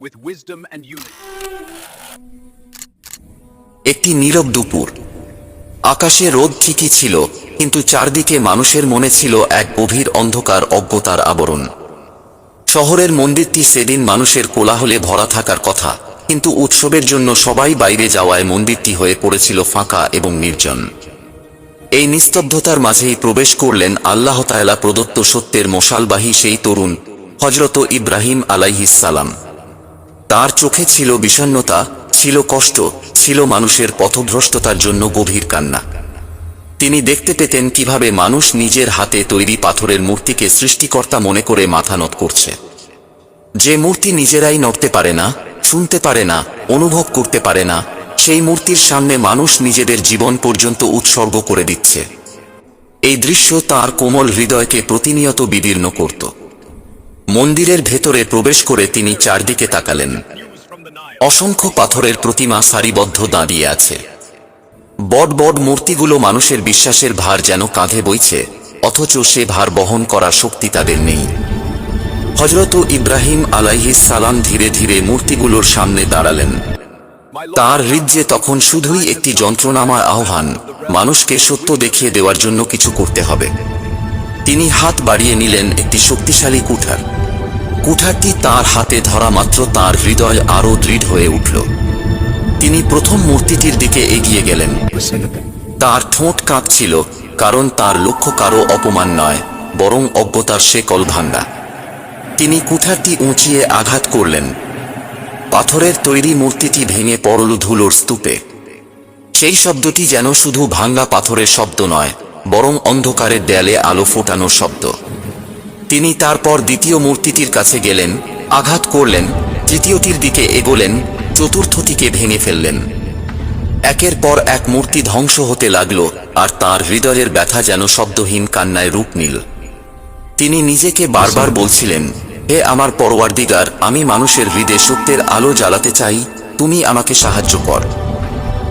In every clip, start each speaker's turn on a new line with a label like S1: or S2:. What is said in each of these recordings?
S1: with wisdom and unity.
S2: একটি নীরব দুপুর। আকাশে রোদ ঠিকই ছিল, কিন্তু চারদিকে মানুষের মনে ছিল এক গভীর অন্ধকার অজ্ঞতার আবরণ। শহরের মন্দিরটি সেদিন মানুষের কোলাহলে ভরা থাকার কথা, কিন্তু উৎসবের জন্য সবাই বাইরে যাওয়ায় মন্দিরটি হয়ে পড়েছিল ফাঁকা এবং নির্জন। এই নিস্তব্ধতার মাঝেই প্রবেশ করলেন আল্লাহ তায়ালা প্রদত্ত সত্যের মশালবাহী সেই তরুণ হজরত ইব্রাহিম আলাইহিসালাম তার চোখে ছিল বিষণ্ণতা, ছিল কষ্ট, ছিল মানুষের পথভ্রষ্টতার জন্য গভীর কান্না। তিনি দেখতে পেতেন কীভাবে মানুষ নিজের হাতে তৈরি পাথরের মূর্তিকে সৃষ্টিকর্তা মনে করে মাথা নত করছে। যে মূর্তি নিজেরাই নড়তে পারে না, শুনতে পারে না, অনুভব করতে পারে না, সেই মূর্তির সামনে মানুষ নিজেদের জীবন পর্যন্ত উৎসর্গ করে দিচ্ছে। এই দৃশ্য তার কোমল হৃদয়কে প্রতিনিয়ত বিদীর্ণ করত। মন্দিরের ভেতরে প্রবেশ করে তিনি চারদিকে তাকালেন। অসংখ্য পাথরের প্রতিমা সারিবদ্ধ দাঁড়িয়ে আছে। বড বড মূর্তিগুলো মানুষের বিশ্বাসের ভার যেন কাঁধে বইছে, অথচ সে ভার বহন করার শক্তি তাদের নেই। হজরত ইব্রাহিম আলাইহিস সালাম ধীরে ধীরে মূর্তিগুলোর সামনে দাঁড়ালেন। তার হৃদয়ে তখন শুধুই একটি যন্ত্রণাময় আহ্বান, মানুষকে সত্য দেখিয়ে দেওয়ার জন্য কিছু করতে হবে। তিনি হাত বাড়িয়ে নিলেন একটি শক্তিশালী কুঠার। কুঠারটি তার হাতে ধরা মাত্র তার হৃদয় আরও দৃঢ় হয়ে উঠল। তিনি প্রথম মূর্তিটির দিকে এগিয়ে গেলেন। তার ঠোঁট কাঁপছিল, কারণ তার লক্ষ্য কারও অপমান নয়, বরং অজ্ঞতার শেকল ভাঙ্গা তিনি কুঠারটি উঁচিয়ে আঘাত করলেন। পাথরের তৈরি মূর্তিটি ভেঙে পড়ল ধুলোর স্তূপে। সেই শব্দটি যেন শুধু ভাঙ্গা পাথরের শব্দ নয় বরং অন্ধকারের দেয়ালে আলো ফোটানোর শব্দ। তিনি তারপর দ্বিতীয় মূর্তিটির কাছে গেলেন, আঘাত করলেন, তৃতীয়টির দিকে এগোলেন, চতুর্থটিকে ভেঙে ফেললেন। একের পর এক মূর্তি ধ্বংস হতে লাগল, আর তার হৃদয়ের ব্যথা যেন শব্দহীন কান্নায় রূপ নিল। তিনি নিজেকে বারবার বলছিলেন, হে আমার পরওয়ারদিগার, আমি মানুষের হৃদয়ে সত্যের আলো জ্বালাতে চাই, তুমি আমাকে সাহায্য কর।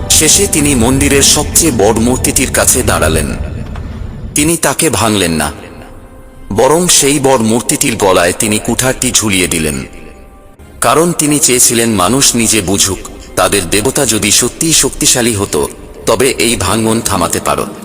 S2: শেষে তিনি মন্দিরের সবচেয়ে বড় মূর্তিটির কাছে দাঁড়ালেন। তিনি তাকে ভাঙলেন না। বরং সেই বর মূর্তিটির গলায় তিনি কুঠারটি ঝুলিয়ে দিলেন। কারণ তিনি চেয়েছিলেন মানুষ নিজে বুঝুক, তাদের দেবতা যদি সত্যিই শক্তিশালী হতো, তবে এই ভাঙ্গন থামাতে পারত।